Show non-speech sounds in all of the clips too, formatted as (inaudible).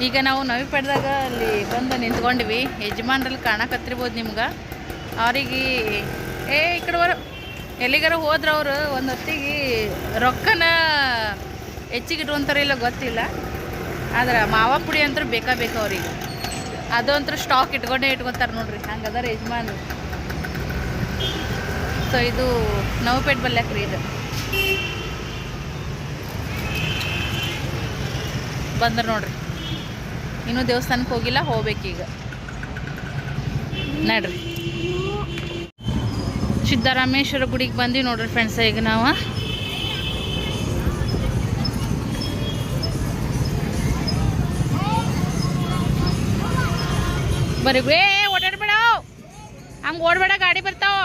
ಈಗ ನಾವು ನವಿಪೇಟದಾಗ ಅಲ್ಲಿ ಬಂದು ನಿಂತ್ಕೊಂಡ್ವಿ. ಯಜಮಾನ್ರಲ್ಲಿ ಕಾಣಕತ್ತಿರ್ಬೋದು ನಿಮ್ಗೆ. ಅವ್ರಿಗೆ, ಏ, ಈ ಕಡೆ ಬರೋ ಎಲ್ಲಿಗಾರ ಹೋದ್ರೆ ಅವರು, ಒಂದು ಹೊತ್ತಿಗೆ ರೊಕ್ಕನ ಹೆಚ್ಚಿಗೆ ಇಲ್ಲ ಗೊತ್ತಿಲ್ಲ. ಆದ್ರೆ ಮಾವ ಪುಡಿ ಅಂತೂ ಬೇಕಾ ಬೇಕು ಅವ್ರಿಗೆ. ಅದಂತೂ ಸ್ಟಾಕ್ ಇಟ್ಕೊಂಡೇ ಇಟ್ಕೊತಾರೆ ನೋಡ್ರಿ, ಹಂಗದಾರ ಯಜಮಾನ್ ಸೊ ಇದು ನವಪೇಟ್ ಬಲ್ಯಾಕ್ರಿ ಇದು. ಬಂದ್ರೆ ನೋಡ್ರಿ. ಇನ್ನೂ ದೇವಸ್ಥಾನಕ್ಕೆ ಹೋಗಿಲ್ಲ ಹೋಗ್ಬೇಕೀಗ ನಡ್ರಿ. ಸಿದ್ದರಾಮೇಶ್ವರ ಗುಡಿಗೆ ಬಂದ್ವಿ ನೋಡ್ರಿ ಫ್ರೆಂಡ್ಸ್ ಈಗ ನಾವು. ಬರೀ, ಏ, ಓಡಾಡ್ಬೇಡ. ಹಂಗೆ ಓಡಬೇಡ, ಗಾಡಿ ಬರ್ತಾವ.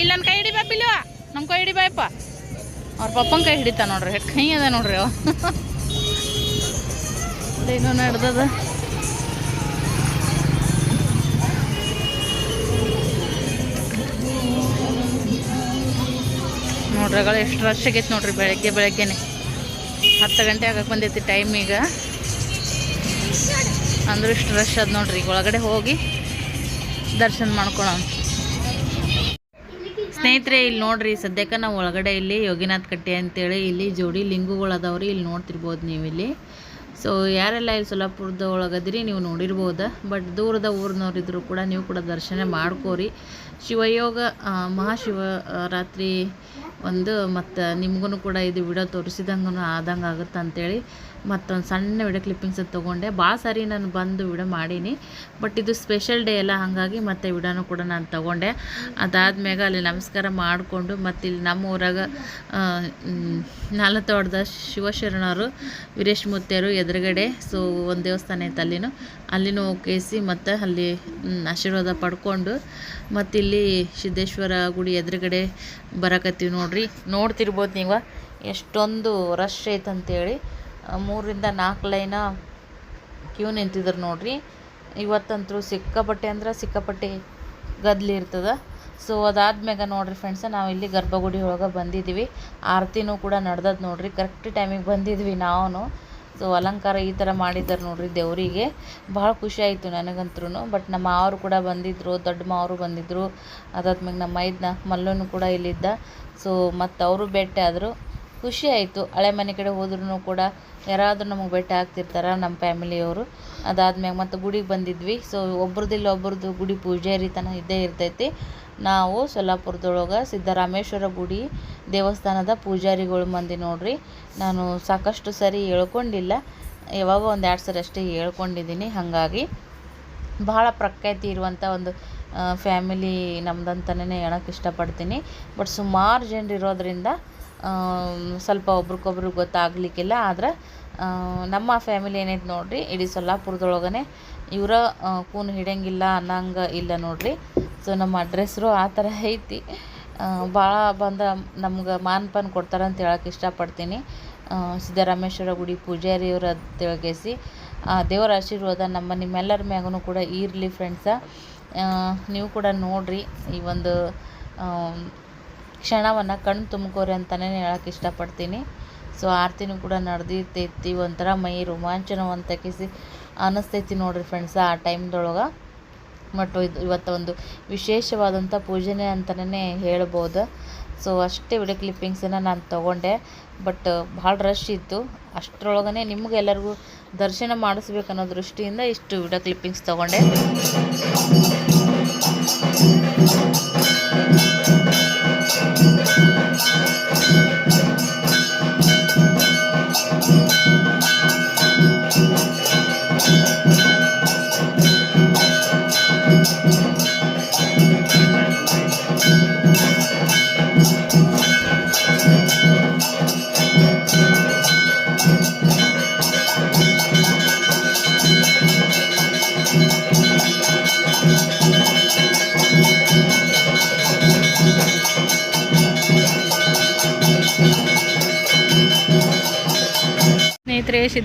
ಇಲ್ಲ ನನ್ನ ಕೈ ಹಿಡಿಬಾ ಪಿಲ್ವ ನಮ್ಮ ಕೈ ಹಿಡಿಬಾಯಪ್ಪ ಅವ್ರ ಪಪ್ಪನ ಕೈ ಹಿಡಿತಾ ನೋಡ್ರಿ ಕೈ ಅದ ನೋಡ್ರಿ ಅವ. (laughs) ಏನೋ ನಡ್ದದ. ಎಷ್ಟು ರಶ್ ಆಗೈತೆ ನೋಡ್ರಿ ಬೆಳಗ್ಗೆ ಬೆಳಗ್ಗೆನೆ. ಹತ್ತು ಗಂಟೆ ಆಗಕ್ಕೆ ಬಂದೈತಿ ಟೈಮ್ ಈಗ. ಅಂದ್ರೆ ಇಷ್ಟು ರಶ್ ಅದ ನೋಡ್ರಿ, ಈಗ ಒಳಗಡೆ ಹೋಗಿ ದರ್ಶನ ಮಾಡ್ಕೊಳ ಸ್ನೇಹಿತರೆ ಇಲ್ಲಿ ನೋಡ್ರಿ, ಸದ್ಯಕ್ಕೆ ನಾವು ಒಳಗಡೆ ಇಲ್ಲಿ ಯೋಗಿನಾಥ್ ಕಟ್ಟೆ ಅಂತೇಳಿ ಇಲ್ಲಿ ಜೋಡಿ ಲಿಂಗುಗಳು ಅದಾವ್ರಿ ಇಲ್ಲಿ ನೋಡ್ತಿರ್ಬೋದು ನೀವು ಇಲ್ಲಿ ಸೊ ಯಾರೆಲ್ಲ ಇಲ್ಲಿ ಸೊಲ್ಲಾಪುರದ ಒಳಗದಿರಿ ನೀವು ನೋಡಿರ್ಬೋದು. ಬಟ್ ದೂರದ ಊರಿನವ್ರಿದ್ರು ಕೂಡ ನೀವು ಕೂಡ ದರ್ಶನ ಮಾಡ್ಕೋರಿ. ಶಿವಯೋಗ ಮಹಾಶಿವರಾತ್ರಿ ಮಹಾಶಿವ ರಾತ್ರಿ ಒಂದು ಮತ್ತು ನಿಮಗೂ ಕೂಡ ಇದು ವಿಡಿಯೋ ತೋರಿಸಿದಂಗೂ ಆದಂಗೆ ಆಗುತ್ತೆ ಅಂತೇಳಿ ಮತ್ತೊಂದು ಸಣ್ಣ ವಿಡಿಯೋ ಕ್ಲಿಪ್ಪಿಂಗ್ಸ್ ತೊಗೊಂಡೆ. ಭಾಳ ಸಾರಿ ನಾನು ಬಂದು ವಿಡಿಯೋ ಮಾಡೀನಿ. ಬಟ್ ಇದು ಸ್ಪೆಷಲ್ ಡೇ ಎಲ್ಲ ಹಾಗಾಗಿ ಮತ್ತೆ ವಿಡಿಯೋನು ಕೂಡ ನಾನು ತೊಗೊಂಡೆ. ಅದಾದ್ಮ್ಯಾಗ ಅಲ್ಲಿ ನಮಸ್ಕಾರ ಮಾಡಿಕೊಂಡು ಮತ್ತು ಇಲ್ಲಿ ನಮ್ಮ ಊರಾಗ ನಾಲತೋಟದ ಶಿವಶರಣರು ವೀರೇಶ್ ಮುತ್ಯರು ಎದುರುಗಡೆ, ಸೊ ಒಂದು ದೇವಸ್ಥಾನ ಐತೆ ಅಲ್ಲಿನೂ. ಅಲ್ಲಿನೂ ಕೇಸಿ ಮತ್ತು ಅಲ್ಲಿ ಆಶೀರ್ವಾದ ಪಡ್ಕೊಂಡು ಮತ್ತು ಇಲ್ಲಿ ಸಿದ್ದೇಶ್ವರ ಗುಡಿ ಎದುರುಗಡೆ ಬರಕತ್ತೀವಿ ನೋಡ್ರಿ. ನೋಡ್ತಿರ್ಬೋದು ನೀವು. ಎಷ್ಟೊಂದು ರಶ್ ಐತಂತೇಳಿ. ಮೂರರಿಂದ ನಾಲ್ಕು ಲೈನ ಕ್ಯೂ ನಿಂತಿದ್ರು ನೋಡ್ರಿ. ಇವತ್ತಂತೂ ಸಿಕ್ಕಾಪಟ್ಟೆ ಅಂದ್ರೆ ಸಿಕ್ಕಾಪಟ್ಟೆ ಗದ್ಲಿ ಇರ್ತದೆ. ಸೊ ಅದಾದ್ಮ್ಯಾಗ ನೋಡ್ರಿ ಫ್ರೆಂಡ್ಸ ನಾವು ಇಲ್ಲಿ ಗರ್ಭಗುಡಿ ಒಳಗೆ ಬಂದಿದ್ದೀವಿ ಆರತಿನೂ ಕೂಡ ನಡ್ದದ ನೋಡ್ರಿ. ಕರೆಕ್ಟ್ ಟೈಮಿಗೆ ಬಂದಿದ್ವಿ ನಾವು ಸೊ ಅಲಂಕಾರ ಈ ಥರ ಮಾಡಿದ್ದಾರೆ ನೋಡ್ರಿ ದೇವರಿಗೆ. ಭಾಳ ಖುಷಿ ಆಯಿತು ನನಗಂತೂ ಬಟ್ ನಮ್ಮ ಮಾವರು ಕೂಡ ಬಂದಿದ್ದರು ದೊಡ್ಡ ಮಾವರು ಬಂದಿದ್ದರು ಅದಾದ್ಮೇಲೆ ನಮ್ಮ ಮೈದ್ನ ಮಲ್ಲೋನು ಕೂಡ ಇಲ್ಲಿದ್ದ. ಸೊ ಮತ್ತು ಅವರು ಭೇಟಿ ಆದರು. ಖುಷಿ ಆಯಿತು. ಹಳೆ ಮನೆ ಕಡೆ ಹೋದ್ರೂ ಕೂಡ ಯಾರಾದರೂ ನಮಗೆ ಭೇಟಿ ಆಗ್ತಿರ್ತಾರೆ ನಮ್ಮ ಫ್ಯಾಮಿಲಿಯವರು ಅದಾದ್ಮೇಲೆ ಮತ್ತು ಗುಡಿಗೆ ಬಂದಿದ್ವಿ. ಸೊ ಒಬ್ರದಿಲ್ಲ ಒಬ್ರದ್ದು ಗುಡಿ ಪೂಜಾರಿ ತನ ಇದ್ದೇ ಇರ್ತೈತಿ. ನಾವು ಸೊಲ್ಲಾಪುರದೊಳಗೆ ಸಿದ್ದರಾಮೇಶ್ವರ ಗುಡಿ ದೇವಸ್ಥಾನದ ಪೂಜಾರಿಗಳು ಮಂದಿ ನೋಡ್ರಿ. ನಾನು ಸಾಕಷ್ಟು ಸರಿ ಹೇಳ್ಕೊಂಡಿಲ್ಲ. ಯಾವಾಗ ಒಂದು ಎರಡು ಸರಿ ಅಷ್ಟೇ ಹೇಳ್ಕೊಂಡಿದ್ದೀನಿ. ಹಾಗಾಗಿ ಬಹಳ ಪ್ರಖ್ಯಾತಿ ಇರುವಂಥ ಒಂದು ಫ್ಯಾಮಿಲಿ ನಮ್ದಂತಲೇ ಹೇಳೋಕ್ಕೆ ಇಷ್ಟಪಡ್ತೀನಿ. ಬಟ್ ಸುಮಾರು ಜನರು ಇರೋದರಿಂದ ಸ್ವಲ್ಪ ಒಬ್ರಿಗೊಬ್ರು ಗೊತ್ತಾಗಲಿಕ್ಕಿಲ್ಲ. ಆದ್ರೆ ನಮ್ಮ ಫ್ಯಾಮಿಲಿ ಏನೈತೆ ನೋಡ್ರಿ, ಇಡೀ ಸೊಲ್ಲಾಪುರದೊಳಗನೆ ಇವರ ಕೂನ್ ಹಿಡಿಯಂಗಿಲ್ಲ ಅನ್ನಂಗೆ ಇಲ್ಲ ನೋಡ್ರಿ. ಸೊ ನಮ್ಮ ಅಡ್ರೆಸ್ರು ಆ ಥರ ಐತಿ. ಭಾಳ ಬಂದ ನಮ್ಗೆ ಮಾನ್ ಪಾನ್ ಕೊಡ್ತಾರೆ ಅಂತ ಹೇಳಕ್ಕೆ ಇಷ್ಟಪಡ್ತೀನಿ. ಸಿದ್ದರಾಮೇಶ್ವರ ಗುಡಿ ಪೂಜಾರಿಯವ್ರ ತಿಳ್ಕೇಸಿ ದೇವರ ಆಶೀರ್ವಾದ ನಮ್ಮ ನಿಮ್ಮೆಲ್ಲರ ಮ್ಯಾಗೂ ಕೂಡ ಇರಲಿ ಫ್ರೆಂಡ್ಸ ನೀವು ಕೂಡ ನೋಡ್ರಿ ಈ ಒಂದು ಕ್ಷಣವನ್ನು ಕಣ್ಣು ತುಂಬ್ಕೋರಿ ಅಂತಲೇ ಹೇಳಕ್ಕೆ ಇಷ್ಟಪಡ್ತೀನಿ. ಸೊ, ಆರತಿನೂ ಕೂಡ ನಡೆದಿರ್ತೈತಿ ಒಂಥರ ಮೈ ರೋಮಾಂಚನವಂತಕಿಸಿ ಅನ್ನಿಸ್ತೈತಿ ನೋಡಿರಿ ಫ್ರೆಂಡ್ಸ ಆ ಟೈಮ್ದೊಳಗೆ ಬಟ್ ಇದು ಇವತ್ತು ಒಂದು ವಿಶೇಷವಾದಂಥ ಪೂಜೆನೇ ಅಂತಲೇ ಹೇಳ್ಬೋದು. ಸೊ ಅಷ್ಟೇ ವಿಡಿಯೋ ಕ್ಲಿಪ್ಪಿಂಗ್ಸನ್ನು ನಾನು ತೊಗೊಂಡೆ. ಬಟ್ ಭಾಳ ರಶ್ ಇತ್ತು. ಅಷ್ಟರೊಳಗನೆ ನಿಮಗೆಲ್ಲರಿಗೂ ದರ್ಶನ ಮಾಡಿಸ್ಬೇಕನ್ನೋ ದೃಷ್ಟಿಯಿಂದ ಇಷ್ಟು ವಿಡಿಯೋ ಕ್ಲಿಪ್ಪಿಂಗ್ಸ್ ತೊಗೊಂಡೆ.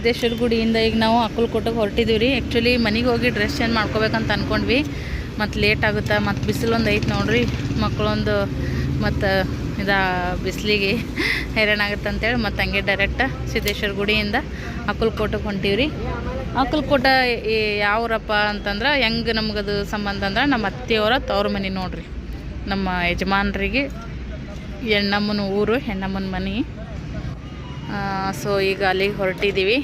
ಸಿದ್ದೇಶ್ವರ ಗುಡಿಯಿಂದ ಈಗ ನಾವು ಅಕ್ಕಲಕೋಟಕ್ಕೆ ಹೊರಟಿದ್ದೀವಿ ರೀ ಆ್ಯಕ್ಚುಲಿ ಮನೆಗೆ ಹೋಗಿ ಡ್ರೆಸ್ ಚೇಂಜ್ ಮಾಡ್ಕೋಬೇಕಂತ ಅಂದ್ಕೊಂಡ್ವಿ ಮತ್ತು ಲೇಟ್ ಆಗುತ್ತೆ, ಮತ್ತು ಬಿಸಿಲೊಂದು ಐತೆ ನೋಡ್ರಿ. ಮಕ್ಕಳೊಂದು ಮತ್ತು ಇದು ಬಿಸಿಲಿಗೆ ಹೈರಾಣ ಆಗುತ್ತೆ ಅಂತೇಳಿ ಮತ್ತು ಹಂಗೆ ಡೈರೆಕ್ಟ್ ಸಿದ್ದೇಶ್ವರ ಗುಡಿಯಿಂದ ಅಕ್ಕಲ್ಕೋಟಕ್ಕೆ ಹೊಂಟೀವಿ ರೀ ಅಕ್ಕಲ್ಕೋಟ ಯಾವ್ರಪ್ಪ ಅಂತಂದ್ರೆ ಹೆಂಗೆ ನಮಗದು ಸಂಬಂಧ ಅಂದ್ರೆ ನಮ್ಮ ಅತ್ತೆಯವರ ತವ್ರ ಮನೆ ನೋಡ್ರಿ. ನಮ್ಮ ಯಜಮಾನ್ರಿಗೆ, ಹೆಣ್ಣಮ್ಮನ ಊರು, ಹೆಣ್ಣಮ್ಮನ ಮನೆ. ಸೊ ಈಗ ಅಲ್ಲಿಗೆ ಹೊರಟಿದ್ದೀವಿ.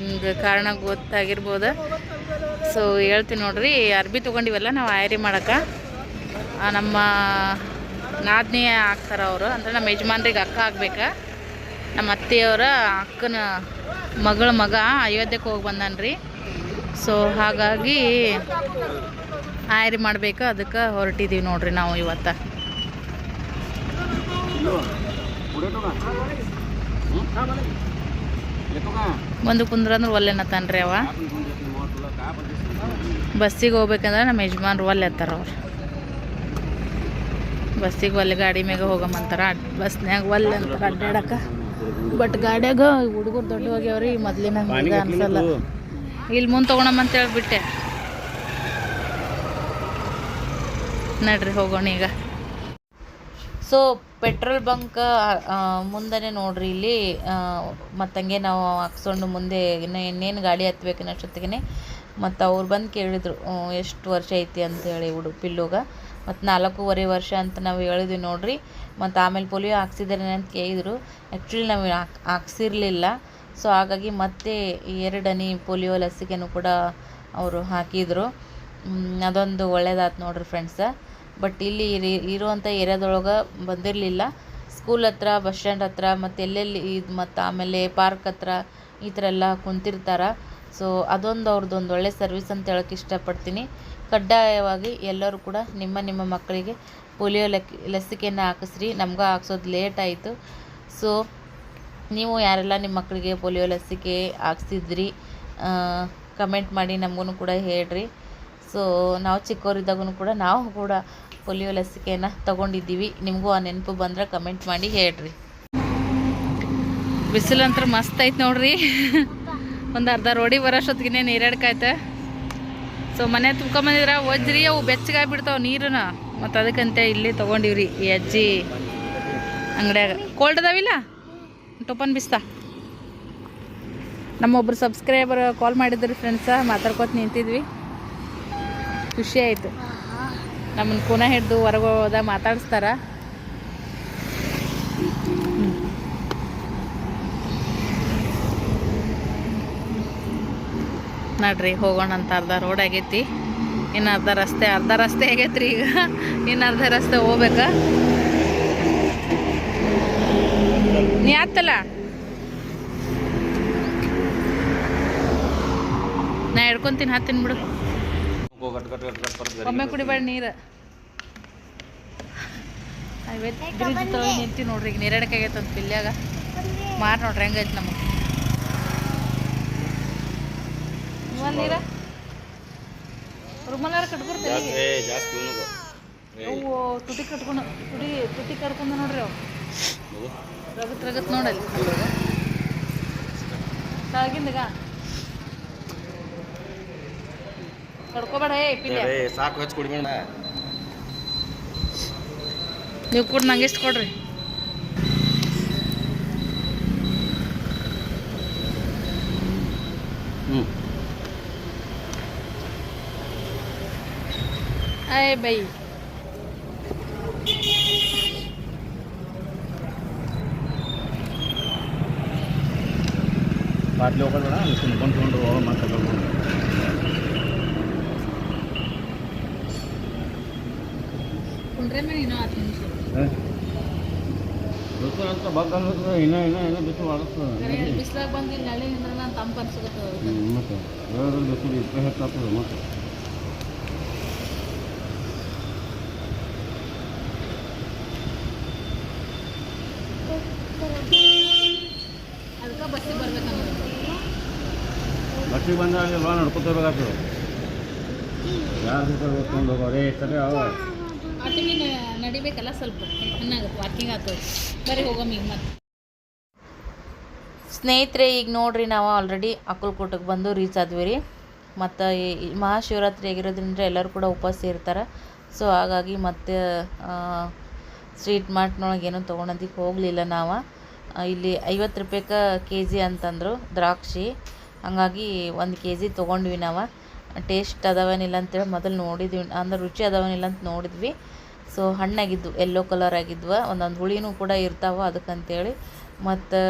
ಹಿಂಗೆ ಕಾರಣ ಗೊತ್ತಾಗಿರ್ಬೋದು. ಸೊ ಹೇಳ್ತೀನಿ ನೋಡ್ರಿ ಅರ್ಬಿ ತೊಗೊಂಡಿವಲ್ಲ, ನಾವು ಆಯರಿ ಮಾಡೋಕೆ ನಮ್ಮ ನಾದಿನಿ ಆಗ್ತಾರೆ ಅವರು, ಅಂದರೆ ನಮ್ಮ ಯಜಮಾನ್ರಿಗೆ ಅಕ್ಕ ಆಗ್ಬೇಕಾ. ನಮ್ಮ ಅತ್ತೆಯವರ ಅಕ್ಕನ ಮಗಳ ಮಗ ಅಯೋಧ್ಯಕ್ಕೆ ಹೋಗಿ ಬಂದಾನ್ರಿ. ಸೊ ಹಾಗಾಗಿ ಆಯರಿ ಮಾಡಬೇಕು, ಅದಕ್ಕೆ ಹೊರಟಿದ್ದೀವಿ ನೋಡ್ರಿ ನಾವು ಇವತ್ತು. ಒಂದು ಕುಂದ್ರಂದ್ರೆ ಒಲ್ಲೆನತ್ತಾನ್ರಿ ಅವ. ಬಸ್ಸಿಗೆ ಹೋಗ್ಬೇಕಂದ್ರೆ ನಮ್ಮ ಯಜಮಾನ್ರು ಒಲ್ಲೆ ಎತ್ತಾರ ಅವ್ರು. ಬಸ್ಸಿಗೆ ಒಲ್ಲೆ ಗಾಡಿ ಮ್ಯಾಗ ಹೋಗಮ್ಮಂತಾರ. ಬಸ್ನ್ಯಾಗ ಒಲ್ಲೆ ಅಂತಾರ ಅಡ್ಡಾಡಕ. ಬಟ್ ಗಾಡ್ಯಾಗ ಹುಡುಗರು ದೊಡ್ಡ ಹೋಗ್ಯಾವ್ರಿ ಮೊದ್ಲಿನ ಅನ್ಸಲ್ಲ. ಇಲ್ಲಿ ಮುಂದೆ ತೊಗೊಳಮ್ಮಂತ ಹೇಳ್ಬಿಟ್ಟೆ. ನಡ್ರಿ ಹೋಗೋಣ ಈಗ. ಸೊ ಪೆಟ್ರೋಲ್ ಬಂಕ್ ಮುಂದೆನೇ ನೋಡ್ರಿ ಇಲ್ಲಿ ಮತ್ತಂಗೆ ನಾವು ಹಾಕ್ಸ್ಕೊಂಡು ಮುಂದೆ ಇನ್ನು ಇನ್ನೇನು ಗಾಡಿ ಹತ್ಬೇಕು ಅನ್ನೋಷ್ಟೊತ್ತಿಗೆ ಮತ್ತು ಅವ್ರು ಬಂದು ಕೇಳಿದ್ರು ಎಷ್ಟು ವರ್ಷ ಐತಿ? ಅಂತೇಳಿ ಹುಡು, ಪಿಲ್ಲುಗ. ಮತ್ತು ನಾಲ್ಕೂವರೆ ವರ್ಷ ಅಂತ ನಾವು ಹೇಳಿದ್ವಿ ನೋಡ್ರಿ. ಮತ್ತು ಆಮೇಲೆ ಪೋಲಿಯೋ ಹಾಕ್ಸಿದ್ದಾರೆ ಅಂತ ಕೇಳಿದ್ರು. ಆ್ಯಕ್ಚುಲಿ ನಾವು ಹಾಕ್ಸಿರಲಿಲ್ಲ. ಸೊ ಹಾಗಾಗಿ ಮತ್ತೆ ಎರಡನಿ ಪೋಲಿಯೋ ಲಸಿಕೆನೂ ಕೂಡ ಅವರು ಹಾಕಿದರು. ಅದೊಂದು ಒಳ್ಳೇದಾಯ್ತು ನೋಡ್ರಿ ಫ್ರೆಂಡ್ಸ ಬಟ್ ಇಲ್ಲಿ ಇರಿ- ಇರುವಂಥ ಏರಿಯಾದೊಳಗೆ ಬಂದಿರಲಿಲ್ಲ. ಸ್ಕೂಲ್ ಹತ್ರ ಬಸ್ ಸ್ಟ್ಯಾಂಡ್ ಹತ್ರ, ಮತ್ತು ಎಲ್ಲೆಲ್ಲಿ ಇದು, ಮತ್ತು ಆಮೇಲೆ ಪಾರ್ಕ್ ಹತ್ರ ಈ ಥರ ಎಲ್ಲ ಕುಂತಿರ್ತಾರೆ. ಸೊ ಅದೊಂದು ಅವ್ರದ್ದೊಂದು ಒಳ್ಳೆ ಸರ್ವಿಸ್ ಅಂತ ಹೇಳೋಕ್ಕೆ ಇಷ್ಟಪಡ್ತೀನಿ. ಕಡ್ಡಾಯವಾಗಿ ಎಲ್ಲರೂ ಕೂಡ ನಿಮ್ಮ ನಿಮ್ಮ ಮಕ್ಕಳಿಗೆ ಪೋಲಿಯೋ ಲಕ್ ಲಸಿಕೆಯನ್ನು ಹಾಕಿಸ್ರಿ. ನಮ್ಗೆ ಹಾಕ್ಸೋದು ಲೇಟ್ ಆಯಿತು. ಸೊ ನೀವು ಯಾರೆಲ್ಲ ನಿಮ್ಮ ಮಕ್ಕಳಿಗೆ ಪೋಲಿಯೋ ಲಸಿಕೆ ಹಾಕ್ಸಿದ್ರಿ ಕಮೆಂಟ್ ಮಾಡಿ ನಮಗೂ ಕೂಡ ಹೇಳ್ರಿ. ಸೊ ನಾವು ಚಿಕ್ಕವರಿದ್ದಾಗೂ ಕೂಡ ನಾವು ಕೂಡ ಪೋಲಿಯೋ ಲಸಿಕೆಯನ್ನು ತಗೊಂಡಿದ್ದೀವಿ. ನಿಮಗೂ ಆ ನೆನಪು ಬಂದ್ರೆ ಕಮೆಂಟ್ ಮಾಡಿ ಹೇಳ್ರಿ. ಬಿಸಿಲಂತ್ರ ಮಸ್ತ್ ಐತೆ ನೋಡ್ರಿ. ಒಂದು ಅರ್ಧ ರೋಡಿ ಬರೋಷ್ಟೊತ್ತಿಗೆ ನೀರಡ್ಕೈತೆ ಸೊ ಮನೆ ತುಂಬ್ಕೊಂಬಂದಿದ್ರ ಒಜ್ರಿ ಅವು ಬೆಚ್ಚಗಾಗ್ಬಿಡ್ತಾವೆ ನೀರನ್ನ ಮತ್ತು ಅದಕ್ಕಂತೆ ಇಲ್ಲಿ ತೊಗೊಂಡಿವ್ರಿ ಈ ಅಜ್ಜಿ ಅಂಗಡಿಯಾಗ. ಕೋಲ್ಡ್ ಅದಾವಿಲ್ಲ ಟೋಪನ್ ಬಿಸ್ತಾ. ನಮ್ಮೊಬ್ರು ಸಬ್ಸ್ಕ್ರೈಬರ್ ಕಾಲ್ ಮಾಡಿದ್ರು ಫ್ರೆಂಡ್ಸ ಮಾತಾಡ್ಕೊತ ನಿಂತಿದ್ವಿ. ಖುಷಿ ಆಯಿತು. ನಮ್ಮನ್ನು ಪುನಃ ಹಿಡಿದು ಹೊರಗೆ ಹೋದ ಮಾತಾಡಿಸ್ತಾರ. ನಡ್ರಿ, ಹೋಗೋಣ ಅಂತ ಅರ್ಧ ರೋಡ್ ಆಗೈತಿ. ಇನ್ನು ಅರ್ಧ ರಸ್ತೆ ಅರ್ಧ ರಸ್ತೆ ಆಗೈತ್ರಿ ಈಗ. ಇನ್ನು ಅರ್ಧ ರಸ್ತೆ ಹೋಗ್ಬೇಕಾ. ನೀ ಆತಲ್ಲ? ನಾ ಹಿಡ್ಕೊಂತೀನಿ, ಹತ್ತೀನಿ ಬಿಡು. ಒಮ್ಮೆ ಕುಡಿಬೇಡ ನೀರು. ಬ್ರಿಡ್ಜ್ ನಿಂತಿ ನೋಡ್ರಿ ಈಗ ನೀರಡಕ್ಕೆ ಆಗೈತೆ ಅಂತ ಪಿಲ್ಯಾಗ ಮಾರ್ ನೋಡ್ರಿ ಹೆಂಗೈತೆ ನಮಗೆ. ನೀರ? ರುಮಲಾರ ಕಟ್ಕೊಡ್ತೇವೆ ಅವು ತುಟಿ ಕಟ್ಕೊಂಡು ತುಟಿ ತುಟಿ ಕಟ್ಕೊಂಡು ನೋಡ್ರಿ ಅವು. ರಗತ್ ರಗತ್ ನೋಡಲ್ಲಿ. ಕೆಳಗಿಂದಗ ಕಡ್ಕೋಬೇಡ ಏ ಪಿಲ್ಯ ಸಾಕು ಹಚ್ಚಿ ಕುಡಿಬೇಡ. ನೀವು ಕೂಡ ನಂಗೆ ಎಷ್ಟು ಕೊಡ್ರಿ. ಹ್ಞೂ ಅಯ್ಯ ಬೈ. ಬಾಟ್ಲಿ ಹೋಗೋಣ ತುಂಬ್ಕೊಂಡು ತೊಗೊಂಡು ಹೋಗೋ ಮಾತಾಡೋದು ಕುಂಡ್ರೆ ಮೇಲೆ ಇನ್ನೂ ಹತ್ತು ನಿಮಿಷ ಬಿಸಿಲು ಅಂತ ಬಗ್ ಅನ್ನಿಸ್ತದೆ ಇನ್ನೂ ಇನ್ನೂ ಇನ್ನೂ ಬಿಸಿಲಾಗ ಬಂದು ಇಲ್ಲಿ ನಿಂದ್ರೆ ನಾನು ತಂಪು ಅನ್ಸುತ್ತೆ ಮತ್ತೆ. ಹೇಳೋದ್ರಲ್ಲಿ ಬಿಸಿಲು ಇಪ್ಪತ್ತು ಹೆಚ್ಚಾಗ್ತದೆ ಮತ್ತೆ. ಅದಕ್ಕೆ ಬಸ್ಸಿಗೆ ಬರ್ಬೇಕಂದ್ರೆ ಬಸ್ಸಿಗೆ ಬಂದಾಗ ನಡ್ಕೊತಿರ್ಬೇಕಾಗ್ತದೆ ಯಾರು ಹೋಗೋರೇ ಸರಿ ಅವ ಆಟಿಗೆ ನಡಿಬೇಕಲ್ಲ ಸ್ವಲ್ಪ. ಚೆನ್ನಾಗುತ್ತೆ ವಾಕಿಂಗ್ ಆಗ್ತದೆ. ಬರೀ ಈಗ ಮತ್ತೆ ಸ್ನೇಹಿತರೆ, ಈಗ ನೋಡ್ರಿ ನಾವು ಆಲ್ರೆಡಿ ಅಕ್ಕಲ್ಕೋಟಕ್ಕೆ ಬಂದು ರೀಚ್ ಆದ್ವಿ ರೀ. ಮತ್ತು ಮಹಾಶಿವರಾತ್ರಿ ಆಗಿರೋದ್ರಿಂದ ಎಲ್ಲರೂ ಕೂಡ ಉಪವಾಸ ಇರ್ತಾರೆ. ಸೊ ಹಾಗಾಗಿ ಮತ್ತೆ ಸ್ಟ್ರೀಟ್ ಮಾರ್ಟ್ನೊಳಗೆ ಏನೂ ತೊಗೊಳೋದಕ್ಕೆ ಹೋಗಲಿಲ್ಲ ನಾವು. ಇಲ್ಲಿ ಐವತ್ತು ರೂಪಾಯಿಗೆ ಕೆ ಜಿ ಅಂತಂದರು ದ್ರಾಕ್ಷಿ. ಹಾಗಾಗಿ ಒಂದು ಕೆ ಜಿ ತೊಗೊಂಡ್ವಿ ನಾವು. ಟೇಸ್ಟ್ ಅದಾವೇನಿಲ್ಲ ಅಂತೇಳಿ ಮೊದಲು ನೋಡಿದ್ವಿ ಅಂದ್ರೆ ರುಚಿ ಅದಾವೇನಿಲ್ಲ ಅಂತ ನೋಡಿದ್ವಿ. ಸೊ ಹಣ್ಣಾಗಿದ್ದು ಎಲ್ಲೋ ಕಲರ್ ಆಗಿದ್ವು ಒಂದೊಂದು ಹುಳಿನೂ ಕೂಡ ಇರ್ತಾವೆ ಅದಕ್ಕಂತೇಳಿ. ಮತ್ತು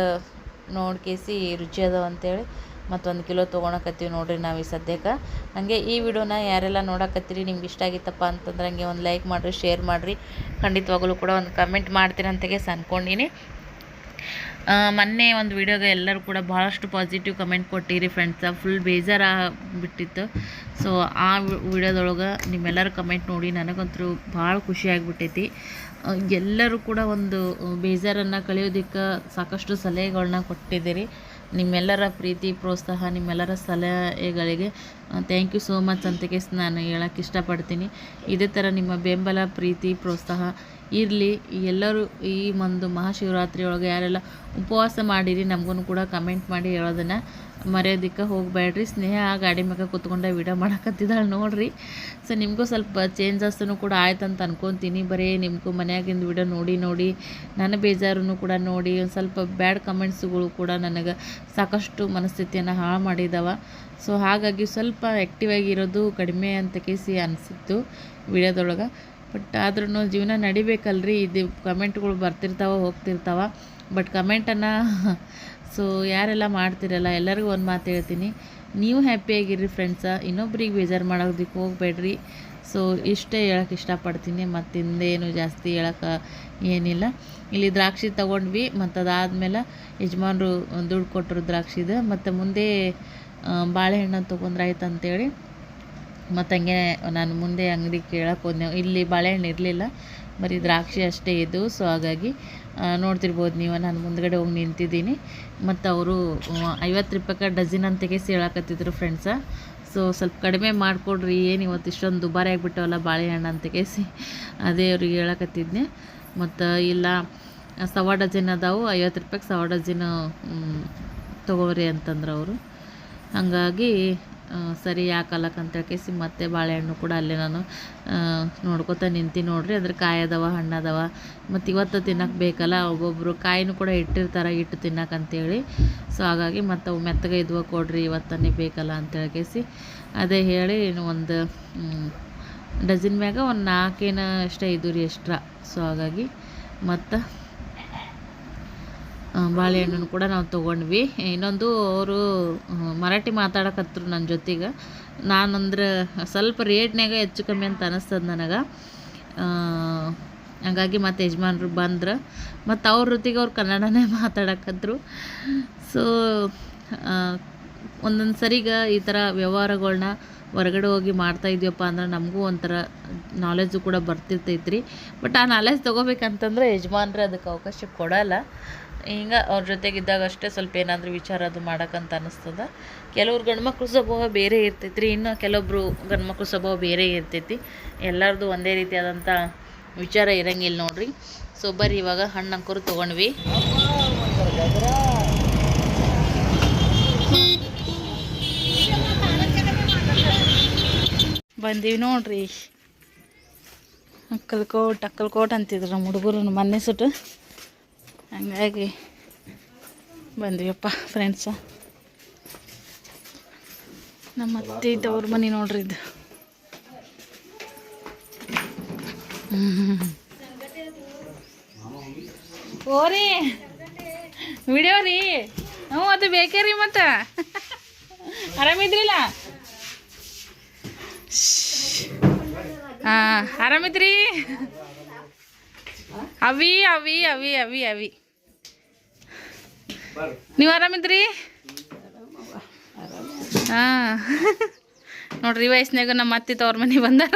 ನೋಡಿ ಕೇಸಿ ರುಚಿ ಅದಾವ ಅಂತೇಳಿ ಮತ್ತೊಂದು ಕಿಲೋ ತೊಗೊಳಕತ್ತೀವಿ ನೋಡಿರಿ ನಾವು ಈ ಸದ್ಯಕ್ಕೆ ಹಾಗೆ ಈ ವಿಡಿಯೋನ ಯಾರೆಲ್ಲ ನೋಡಕತ್ತೀರಿ ನಿಮ್ಗೆ ಇಷ್ಟ ಆಗಿತ್ತಪ್ಪ ಅಂತಂದ್ರೆ ಹಂಗೆ ಒಂದು ಲೈಕ್ ಮಾಡಿರಿ ಶೇರ್ ಮಾಡಿರಿ. ಖಂಡಿತವಾಗಲೂ ಕೂಡ ಒಂದು ಕಮೆಂಟ್ ಮಾಡ್ತೀರಿ ಅಂತಾಗೆ ಅನ್ಕೊಂಡೀನಿ ಆ, ಮೊನ್ನೆ ಒಂದು ವಿಡಿಯೋಗೆ ಎಲ್ಲರೂ ಕೂಡ ಭಾಳಷ್ಟು ಪಾಸಿಟಿವ್ ಕಮೆಂಟ್ ಕೊಟ್ಟಿರಿ ಫ್ರೆಂಡ್ಸ ಫುಲ್ ಬೇಜಾರ ಬಿಟ್ಟಿತ್ತು ಸೊ ಆ ವಿಡಿಯೋದೊಳಗೆ ನಿಮ್ಮೆಲ್ಲರ ಕಮೆಂಟ್ ನೋಡಿ ನನಗಂತೂ ಭಾಳ ಖುಷಿ ಆಗಿಬಿಟ್ಟೈತಿ. ಎಲ್ಲರೂ ಕೂಡ ಒಂದು ಬೇಜಾರನ್ನು ಕಳೆಯೋದಕ್ಕೆ ಸಾಕಷ್ಟು ಸಲಹೆಗಳನ್ನ ಕೊಟ್ಟಿದ್ದೀರಿ. ನಿಮ್ಮೆಲ್ಲರ ಪ್ರೀತಿ, ಪ್ರೋತ್ಸಾಹ, ನಿಮ್ಮೆಲ್ಲರ ಸಲಹೆಗಳಿಗೆ ಥ್ಯಾಂಕ್ ಯು ಸೋ ಮಚ್ ಅಂತ ಕೇಸ್ ನಾನು ಹೇಳಕ್ಕೆ ಇಷ್ಟಪಡ್ತೀನಿ. ಇದೇ ಥರ ನಿಮ್ಮ ಬೆಂಬಲ, ಪ್ರೀತಿ, ಪ್ರೋತ್ಸಾಹ ಇರಲಿ ಎಲ್ಲರೂ ಈ ಒಂದು ಮಹಾಶಿವರಾತ್ರಿ ಒಳಗೆ ಯಾರೆಲ್ಲ ಉಪವಾಸ ಮಾಡಿರಿ ನಮಗೂ ಕೂಡ ಕಮೆಂಟ್ ಮಾಡಿ ಹೇಳೋದನ್ನು ಮರೆಯೋದಕ್ಕೆ ಹೋಗಬೇಡ್ರಿ. ಸ್ನೇಹ ಗಾಡಿ ಮ್ಯಾಗ ಕೂತ್ಕೊಂಡೆ ವಿಡಿಯೋ ಮಾಡಕತ್ತಿದ್ದಾಳೆ ನೋಡ್ರಿ. ಸೊ ನಿಮಗೂ ಸ್ವಲ್ಪ ಚೇಂಜಸ್ಸೂ ಕೂಡ ಆಯ್ತು ಅಂತ ಅನ್ಕೊತೀನಿ. ಬರೀ ನಿಮಗೂ ಮನ್ಯಾಗಿಂದ ವಿಡಿಯೋ ನೋಡಿ ನೋಡಿ, ನನ್ನ ಬೇಜಾರನ್ನು ಕೂಡ ನೋಡಿ, ಒಂದು ಸ್ವಲ್ಪ ಬ್ಯಾಡ್ ಕಮೆಂಟ್ಸ್ಗಳು ಕೂಡ ನನಗೆ ಸಾಕಷ್ಟು ಮನಸ್ಥಿತಿಯನ್ನು ಹಾಳು ಮಾಡಿದ್ದಾವೆ ಸೊ ಹಾಗಾಗಿ ಸ್ವಲ್ಪ ಆ್ಯಕ್ಟಿವ್ ಆಗಿರೋದು ಕಡಿಮೆ ಅಂತ ಕೇಸಿ ಅನಿಸಿತ್ತು. ವಿಡಿಯೋದೊಳಗೆ ಬಟ್ ಆದ್ರೂ ಜೀವನ ನಡಿಬೇಕಲ್ರಿ. ಇದು ಕಮೆಂಟ್ಗಳು ಬರ್ತಿರ್ತಾವೆ, ಹೋಗ್ತಿರ್ತಾವೆ. ಬಟ್ ಕಮೆಂಟನ್ನು ಸೊ (laughs) ಯಾರೆಲ್ಲ ಮಾಡ್ತಿರಲ್ಲ, ಎಲ್ಲರಿಗೂ ಒಂದು ಮಾತು ಹೇಳ್ತೀನಿ. ನೀವು ಹ್ಯಾಪಿಯಾಗಿರ್ರಿ ಫ್ರೆಂಡ್ಸ ಇನ್ನೊಬ್ರಿಗೆ ಬೇಜಾರು ಮಾಡೋದಕ್ಕೆ ಹೋಗಬೇಡ್ರಿ. ಸೊ ಇಷ್ಟೇ ಹೇಳಕ್ಕೆ ಇಷ್ಟಪಡ್ತೀನಿ. ಮತ್ತಿಂದೇನು ಜಾಸ್ತಿ ಹೇಳಕ್ಕೆ ಏನಿಲ್ಲ. ಇಲ್ಲಿ ದ್ರಾಕ್ಷಿ ತೊಗೊಂಡ್ವಿ. ಮತ್ತು ಅದಾದಮೇಲೆ ಯಜಮಾನ್ರು ದುಡ್ಡು ಕೊಟ್ಟರು ದ್ರಾಕ್ಷಿದು. ಮತ್ತು ಮುಂದೆ ಬಾಳೆಹಣ್ಣು ತೊಗೊಂಡ್ರಾಯ್ತು ಅಂತೇಳಿ ಮತ್ತು ಹಂಗೆ ನಾನು ಮುಂದೆ ಅಂಗಡಿ ಕೇಳಕ್ಕೆ ಹೋದ್ನೆ. ಇಲ್ಲಿ ಬಾಳೆಹಣ್ಣು ಇರಲಿಲ್ಲ, ಬರೀ ದ್ರಾಕ್ಷಿ ಅಷ್ಟೇ ಇದ್ದವು ಸೊ ಹಾಗಾಗಿ ನೋಡ್ತಿರ್ಬೋದು ನೀವು. ನಾನು ಮುಂದ್ಗಡೆ ಹೋಗಿ ನಿಂತಿದ್ದೀನಿ. ಮತ್ತು ಅವರು ಐವತ್ತು ರೂಪಾಯಿಗೆ ಡಜನ್ ತೆಗೆಸಿ ಹೇಳಕತ್ತಿದ್ರು ಫ್ರೆಂಡ್ಸ ಸೊ ಸ್ವಲ್ಪ ಕಡಿಮೆ ಮಾಡಿಕೊಡ್ರಿ. ಏನು ಇವತ್ತು ಇಷ್ಟೊಂದು ದುಬಾರಿ ಆಗಿಬಿಟ್ಟವಲ್ಲ ಬಾಳೆಹಣ್ಣು ಅಂತ ತೆಗೆಸಿ. ಅದೇ ಅವ್ರಿಗೆ ಹೇಳಕತ್ತಿದ್ನೆ. ಮತ್ತು, ಇಲ್ಲ, ಸವಾ ಡಜನ್ ಅದಾವು. ಐವತ್ತು ರೂಪಾಯಿಗೆ ಸವಾ ಡಜನ್ ತೊಗೋರಿ ಅಂತಂದ್ರೆ ಅವರು. ಹಾಗಾಗಿ ಸರಿ ಯಾಕಲ್ಲಕ್ಕ ಅಂತ ಕೇಸಿ ಮತ್ತೆ ಬಾಳೆಹಣ್ಣು ಕೂಡ ಅಲ್ಲೇ ನಾನು ನೋಡ್ಕೊತ ನಿಂತಿ ನೋಡ್ರಿ, ಅದ್ರ ಕಾಯಿ ಅದಾವ, ಹಣ್ಣು ಅದಾವ. ಮತ್ತು ಇವತ್ತು ತಿನ್ನಕ್ಕೆ ಬೇಕಲ್ಲ ಒಬ್ಬೊಬ್ಬರು ಕಾಯಿನೂ ಕೂಡ ಇಟ್ಟಿರ್ತಾರೆ, ಇಟ್ಟು ತಿನ್ನಕ್ಕೆ ಅಂತೇಳಿ. ಸೊ ಹಾಗಾಗಿ ಮತ್ತು ಅವು ಮೆತ್ತಗೆ ಇದ್ವ ಕೊಡ್ರಿ ಇವತ್ತನೇ ಬೇಕಲ್ಲ ಅಂತ ಕೇಸಿ ಅದೇ ಹೇಳಿ ಒಂದು ಡಜನ್ ಮ್ಯಾಗ ಒಂದು ನಾಲ್ಕೇನು ಅಷ್ಟೇ ಇದ್ದು ರೀ ಎಕ್ಸ್ಟ್ರಾ ಸೊ ಹಾಗಾಗಿ ಮತ್ತು ಬಾಳೆಹಣ್ಣನ್ನು ಕೂಡ ನಾವು ತೊಗೊಂಡ್ವಿ. ಇನ್ನೊಂದು ಅವರು ಮರಾಠಿ ಮಾತಾಡಕತ್ರು ನನ್ನ ಜೊತೆಗೆ. ನಾನಂದ್ರೆ ಸ್ವಲ್ಪ ರೇಟ್ನಾಗ ಹೆಚ್ಚು ಕಮ್ಮಿ ಅಂತ ಅನಿಸ್ತದ ನನಗೆ. ಹಂಗಾಗಿ ಮತ್ತು ಯಜಮಾನ್ರು ಬಂದ್ರೆ. ಮತ್ತು ಅವ್ರ ಜೊತೆಗೆ ಅವ್ರು ಕನ್ನಡನೇ (laughs) ಮಾತಾಡಕತ್ರು. ಸೊ ಒಂದೊಂದು ಸರಿಗೆ ಈ ಥರ ವ್ಯವಹಾರಗಳನ್ನ ಹೊರಗಡೆ ಹೋಗಿ ಮಾಡ್ತಾ ಇದೀವಪ್ಪ ಅಂದ್ರೆ ನಮಗೂ ಒಂಥರ ನಾಲೆಜು ಕೂಡ ಬರ್ತಿರ್ತೈತ್ರಿ. ಬಟ್ ಆ ನಾಲೆಜ್ ತೊಗೋಬೇಕಂತಂದ್ರೆ ಯಜಮಾನ್ರು ಅದಕ್ಕೆ ಅವಕಾಶ ಕೊಡಲ್ಲ. ಹಿಂಗೆ ಅವ್ರ ಜೊತೆಗಿದ್ದಾಗ ಅಷ್ಟೇ ಸ್ವಲ್ಪ ಏನಾದರೂ ವಿಚಾರ ಅದು ಮಾಡೋಕ್ಕಂತ ಅನಿಸ್ತದ. ಕೆಲವ್ರು ಗಂಡ್ಮಕ್ಳು ಸ್ವಭಾವ ಬೇರೆ ಇರ್ತೈತಿ ರೀ ಇನ್ನು ಕೆಲವೊಬ್ರು ಗಂಡ್ಮಕ್ಳ ಸ್ವಭಾವ ಬೇರೆ ಇರ್ತೈತಿ. ಎಲ್ಲರದು ಒಂದೇ ರೀತಿಯಾದಂಥ ವಿಚಾರ ಇರಂಗಿಲ್ಲ ನೋಡ್ರಿ. ಸೊ ಬರ್ರಿ ಇವಾಗ ಹಣ್ಣು ಅಂಕರು ತೊಗೊಂಡ್ವಿ. ಬಂದೀವಿ ನೋಡ್ರಿ. ಅಕ್ಕಲ್ಕೋಟ್ ಅಕ್ಕಲ್ಕೋಟ್ ಅಂತಿದ್ರು ನಮ್ಮ ಹುಡುಗರು ಮೊನ್ನೆ ಸುಟ್ಟು. ಹಂಗಾಗಿ ಬಂದ್ವಿಯಪ್ಪ ಫ್ರೆಂಡ್ಸ ನಮ್ಮ ಅತ್ತೆ ತವ್ರ ಮನೆ ನೋಡ್ರಿ ಇದು. ಓರಿ, ವಿಡಿಯೋ ರೀ. ಹ್ಞೂ, ಅದು ಬೇಕೇ ರೀ ಮತ್ತು. ಆರಾಮಿದ್ರಿಲ್ಲ ಹಾಂ ಆರಾಮಿದ್ರಿ ಅವಿ ಅವಿ ಅವಿ ಅವಿ ಅವಿ. ನೀವು ಆರಾಮಿದ್ರಿ ಹಾಂ. ನೋಡ್ರಿ ವಯಸ್ಸಿನಾಗ ನಮ್ಮ ಅತ್ತಿ ತವ್ರ ಮನೆ ಬಂದಾರ.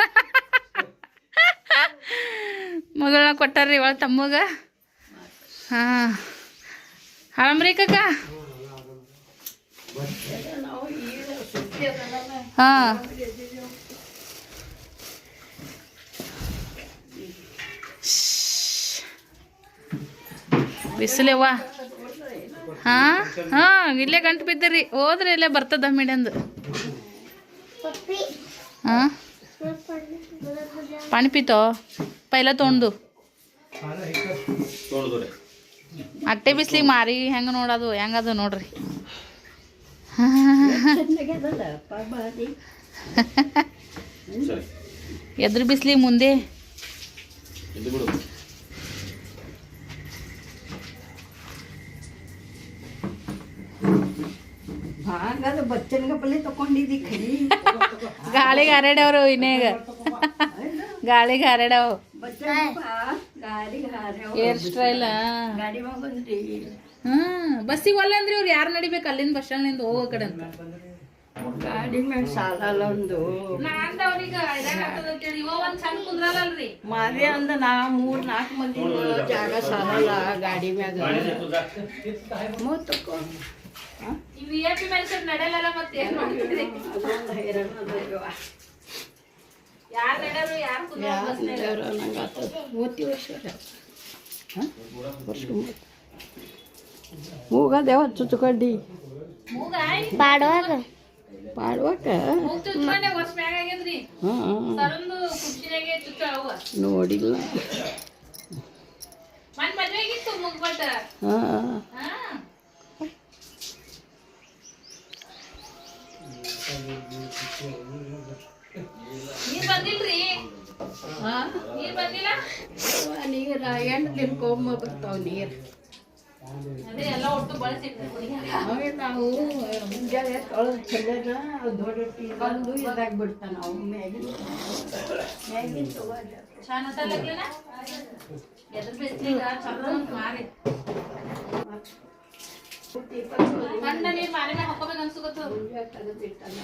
ಮಗಳನ್ನ ಕೊಟ್ಟಾರ್ರಿ ಇವಳ ತಮ್ಮಗ. ಹಾಂ. ಆರಾಮ್ರಿ ಕಕ್ಕ ಹಾಂ. ಬಿಸಿಲೆವ್ವ ಹಾಂ? ಹಾಂ ಇಲ್ಲೇ ಗಂಟು ಬಿದ್ದರಿ. ಹೋದ್ರೆ ಇಲ್ಲೇ ಬರ್ತದ ಮಿಡಂದು ಹಾಂ? ಪಾಣಿ ಪೀತೋ? ಪೈಲ ತೊಗೊಂಡು ಅಟ್ಟೆ ಬಿಸ್ಲಿಗೆ ಮಾರಿ ಹೆಂಗೆ ನೋಡೋದು ಹೆಂಗದು ನೋಡ್ರಿ. ಎದ್ರ ಬಿಸ್ಲಿಗೆ ಮುಂದೆ. ಭಾಗದ ಬಚ್ಚನ್ಗ ಪಲ್ಲೆ ತಕೊಂಡಿದ್ದಿ ಗಾಳಿಗೆ ಹರಡವ್ರು ಇನ್ನೇಗ ಗಾಳಿಗೆ ಹರಡವ್ ಏರ್ ಸ್ಟೈಲ? ಹ್ಮ್ ಬಸ್ಸಿಗೆ ಒಲ್ಲ ಅಂದ್ರೆ ಇವ್ರು ಯಾರು ನಡಿಬೇಕು ಅಲ್ಲಿಂದ ಬಸ್ ಸ್ಟ್ಯಾಂಡ್ನಿಂದ ಹೋಗೋ ಕಡೆ ಅಂತ? ಗಾಡಿ ಮ್ಯಾಗ ಸಾಲಲ್ಲ ಒಂದು. ಮಾರಿ ಅಂದ ನಾ ಮೂರ್ ನಾಲ್ಕು ಮಂದಿ ಜಾಗ ಸಾಲಲ್ಲ ಗಾಡಿ ಮ್ಯಾಗ. ಮೂರ್ ತಕೊ ಅದೊಂದು ಹೈರಾಣ ಅದ ಯವ್ವ. ಯಾರ್ ನಡ್ಯಾರೋ. ಮೂವತ್ತು ವರ್ಷ ವರ್ಷ ಮೂಗದೇವ ಚುಚ್ಚುಕಡ್ಡಿ ಪಾಡುವಾಗ. ಹಾಂ ನೋಡಿಲ್ಲ. ಹಾಂ. ನೀರ ಎಂಟು ದಿನಕ್ಕೊಮ್ಮೆ ಬರ್ತಾವ ನೀರು. ಅವೇ ನಾವು ಮುಂಜಾನೆ ತೊಳೆದು ಚೆಲ್ಲನ ದೊಡ್ಡ ಬಂದು ಇದಾಗಿ ಬಿಡ್ತಾನ ನಾವು ಮ್ಯಾಗಿನ ಮ್ಯಾಗಿನ ತಗೋಲ್ಲ ತೆಗೆದಿಟ್ಟಾನ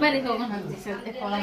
ಬರ್ರಿ ಹೋಗೋಣ. ಅಂತೆ ಸದ್ಯಕ್ಕೆ ಒಳಗೆ